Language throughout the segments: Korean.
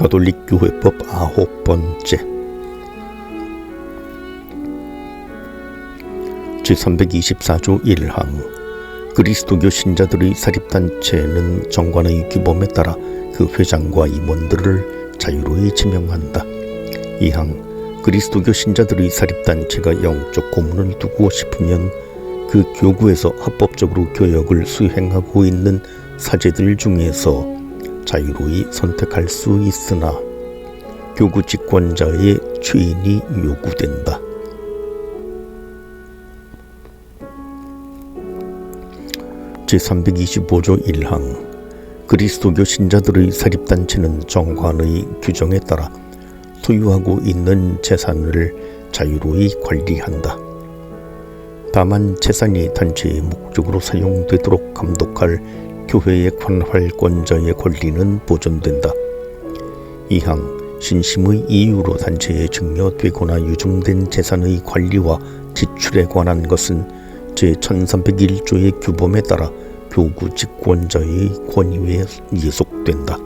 가톨릭 교회법 아홉 번째 제324조 1항 그리스도교 신자들의 사립단체는 정관의 규범에 따라 그 회장과 임원들을 자유로이 지명한다. 2항 그리스도교 신자들의 사립단체가 영적 고문을 두고 싶으면 그 교구에서 합법적으로 교역을 수행하고 있는 사제들 중에서 자유로이 선택할 수 있으나 교구 직권자의 추인이 요구된다. 제325조 1항 그리스도교 신자들의 사립단체는 정관의 규정에 따라 소유하고 있는 재산을 자유로이 관리한다. 다만 재산이 단체의 목적으로 사용되도록 감독할 교회의 관할권자의 권리는 보존된다. 이항 신심의 이유로 단체에 증여되거나 유증된 재산의 관리와 지출에 관한 것은 제1301조의 규범에 따라 교구 직권자의 권위에 예속된다.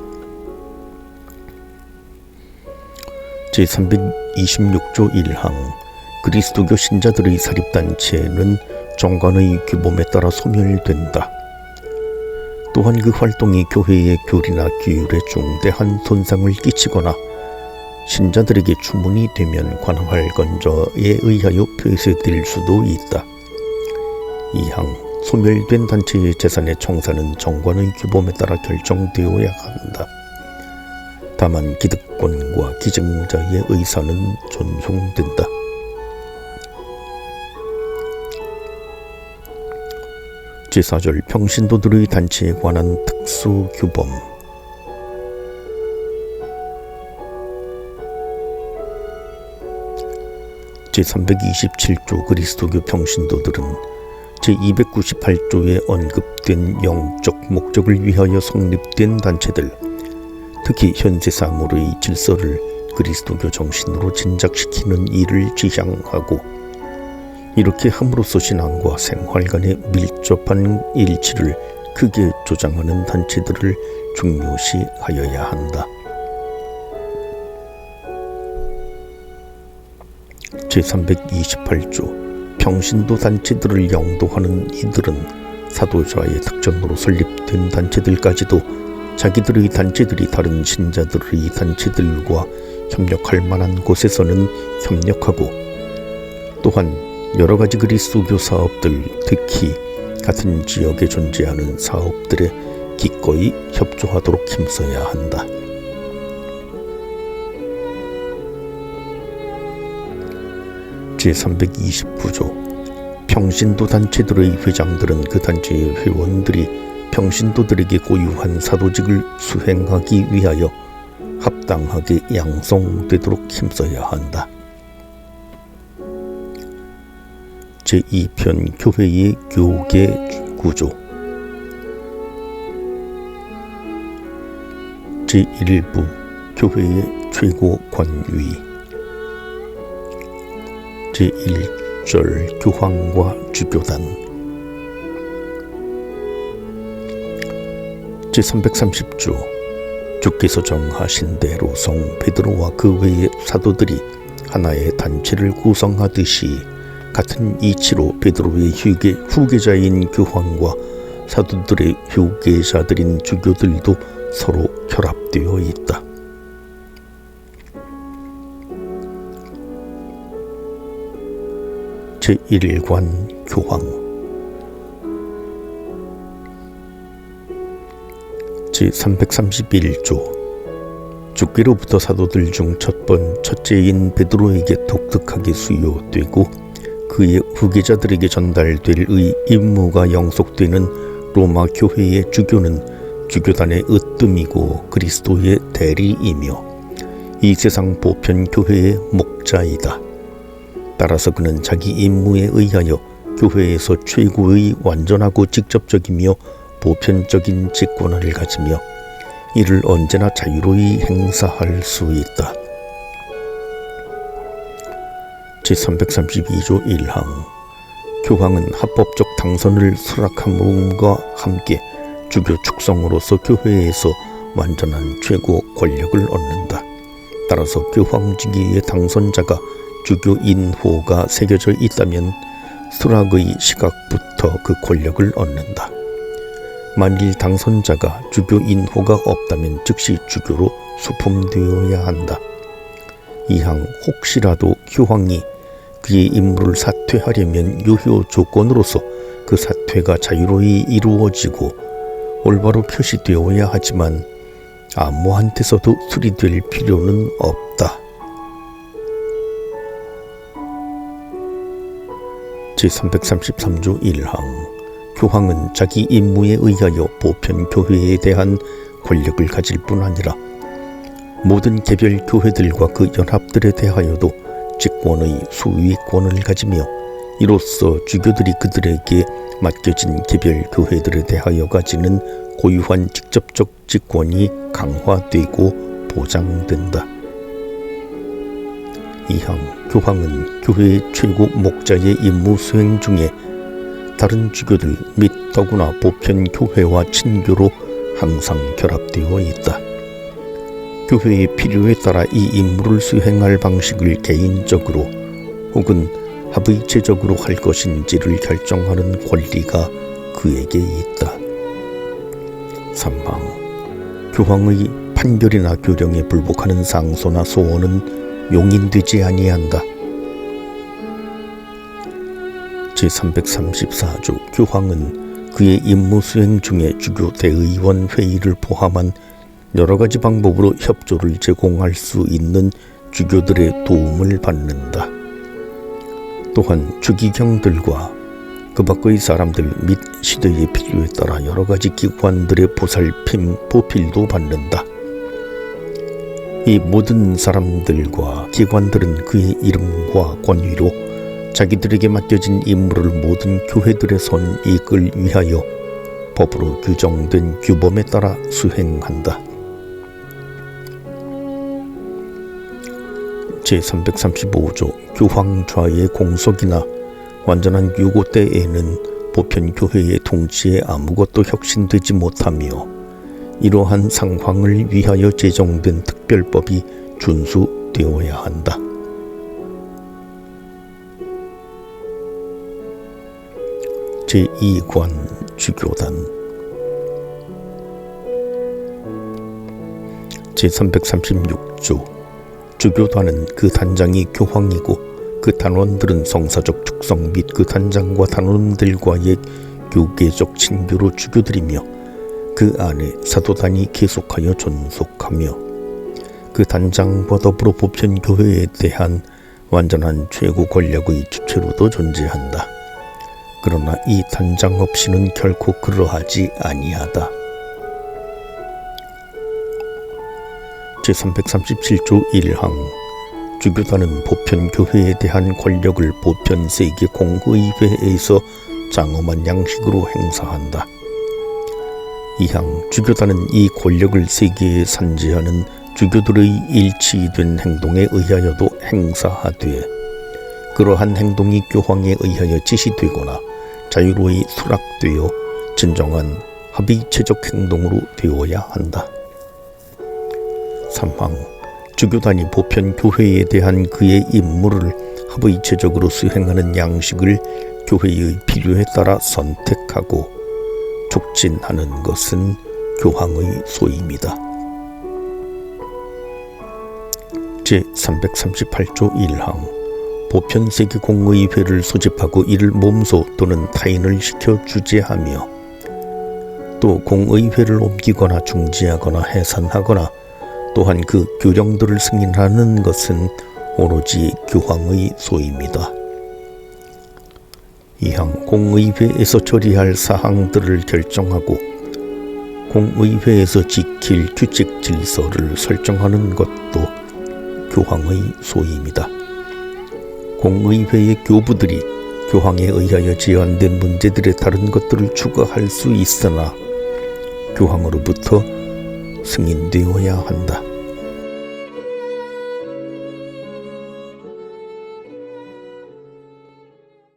제326조 1항 그리스도교 신자들의 사립단체는 정관의 규범에 따라 소멸된다. 또한 그 활동이 교회의 교리나 규율에 중대한 손상을 끼치거나 신자들에게 주문이 되면 관할 건저에 의하여 폐쇄될 수도 있다. 이항 소멸된 단체의 재산의 청산은 정관의 규범에 따라 결정되어야 한다. 다만 기득권과 기증자의 의사는 존중된다. 제4절 평신도들의 단체에 관한 특수 규범. 제327조 그리스도교 평신도들은 제298조에 언급된 영적 목적을 위하여 성립된 단체들, 특히 현세사물의 질서를 그리스도교 정신으로 진작시키는 일을 지향하고 이렇게 함으로써 신앙과 생활 간의 밀접한 일치를 크게 조장하는 단체들을 중요시하여야 한다. 제328조 평신도 단체들을 영도하는 이들은 사도자의 특전으로 설립된 단체들까지도 자기들의 단체들이 다른 신자들의 단체들과 협력할 만한 곳에서는 협력하고 또한 여러 가지 그리스도교 사업들, 특히 같은 지역에 존재하는 사업들에 기꺼이 협조하도록 힘써야 한다. 제329조 평신도 단체들의 회장들은 그 단체의 회원들이 평신도들에게 고유한 사도직을 수행하기 위하여 합당하게 양성되도록 힘써야 한다. 제2편 교회의 교계 구조. 제1부 교회의 최고 관위. 제1절 교황과 주교단. 제330조 주께서 정하신 대로 성 베드로와 그 외의 사도들이 하나의 단체를 구성하듯이 같은 이치로 베드로의 휴게, 후계자인 교황과 사도들의 후계자들인 주교들도 서로 결합되어 있다. 제1관 교황 제331조 주께로부터 사도들 중 첫 번 첫째인 베드로에게 독특하게 수요되고 그의 후계자들에게 전달될 의 임무가 영속되는 로마 교회의 주교는 주교단의 으뜸이고 그리스도의 대리이며 이 세상 보편 교회의 목자이다. 따라서 그는 자기 임무에 의하여 교회에서 최고의 완전하고 직접적이며 보편적인 직권을 가지며 이를 언제나 자유로이 행사할 수 있다. 제332조 1항 교황은 합법적 당선을 수락함과 함께 주교 축성으로서 교회에서 완전한 최고 권력을 얻는다. 따라서 교황직위의 당선자가 주교 인호가 새겨져 있다면 수락의 시각부터 그 권력을 얻는다. 만일 당선자가 주교 인호가 없다면 즉시 주교로 수품되어야 한다. 이항 혹시라도 교황이 그의 임무를 사퇴하려면 유효 조건으로서 그 사퇴가 자유로이 이루어지고 올바로 표시되어야 하지만 아무한테서도 수리될 필요는 없다. 제333조 1항 교황은 자기 임무에 의하여 보편 교회에 대한 권력을 가질 뿐 아니라 모든 개별 교회들과 그 연합들에 대하여도 직권의 수위권을 가지며 이로써 주교들이 그들에게 맡겨진 개별 교회들에 대하여 가지는 고유한 직접적 직권이 강화되고 보장된다. 이항 교황은 교회의 최고 목자의 임무 수행 중에 다른 주교들 및 더구나 보편 교회와 친교로 항상 결합되어 있다. 교회의 필요에 따라 이 임무를 수행할 방식을 개인적으로 혹은 합의체적으로 할 것인지를 결정하는 권리가 그에게 있다. 3항 교황의 판결이나 교령에 불복하는 상소나 소원은 용인되지 아니한다. 제334조 교황은 그의 임무 수행 중에 주교 대의원 회의를 포함한 여러 가지 방법으로 협조를 제공할 수 있는 주교들의 도움을 받는다. 또한 주기경들과 그 밖의 사람들 및 시대의 필요에 따라 여러 가지 기관들의 보살핌, 보필도 받는다. 이 모든 사람들과 기관들은 그의 이름과 권위로 자기들에게 맡겨진 임무를 모든 교회들의 선이익을 위하여 법으로 규정된 규범에 따라 수행한다. 제335조 교황좌의 공석이나 완전한 유고 때에는 보편 교회의 통치에 아무것도 혁신되지 못하며 이러한 상황을 위하여 제정된 특별법이 준수되어야 한다. 제2관 주교단 제336조 주교단은 그 단장이 교황이고 그 단원들은 성사적 축성 및 그 단장과 단원들과의 교계적 친교로 주교들이며 그 안에 사도단이 계속하여 존속하며 그 단장과 더불어 보편 교회에 대한 완전한 최고 권력의 주체로도 존재한다. 그러나 이 단장 없이는 결코 그러하지 아니하다. 제337조 1항 주교단은 보편 교회에 대한 권력을 보편 세계 공의회에서 장엄한 양식으로 행사한다. 이항 주교단은 이 권력을 세계에 산지하는 주교들의 일치된 행동에 의하여도 행사하되 그러한 행동이 교황에 의하여 지시되거나 자유로이 수락되어 진정한 합의체적 행동으로 되어야 한다. 3항 주교단이 보편 교회에 대한 그의 임무를 합의체적으로 수행하는 양식을 교회의 필요에 따라 선택하고 촉진하는 것은 교황의 소임이다. 제338조 1항 보편세계 공의회를 소집하고 이를 몸소 또는 타인을 시켜 주재하며 또 공의회를 옮기거나 중지하거나 해산하거나 또한 그 규령들을 승인하는 것은 오로지 교황의 소임이다. 이항 공의회에서 처리할 사항들을 결정하고 공의회에서 지킬 규칙 질서를 설정하는 것도 교황의 소임이다. 공의회의 교부들이 교황에 의하여 제안된 문제들의 다른 것들을 추가할 수 있으나 교황으로부터 승인되어야 한다.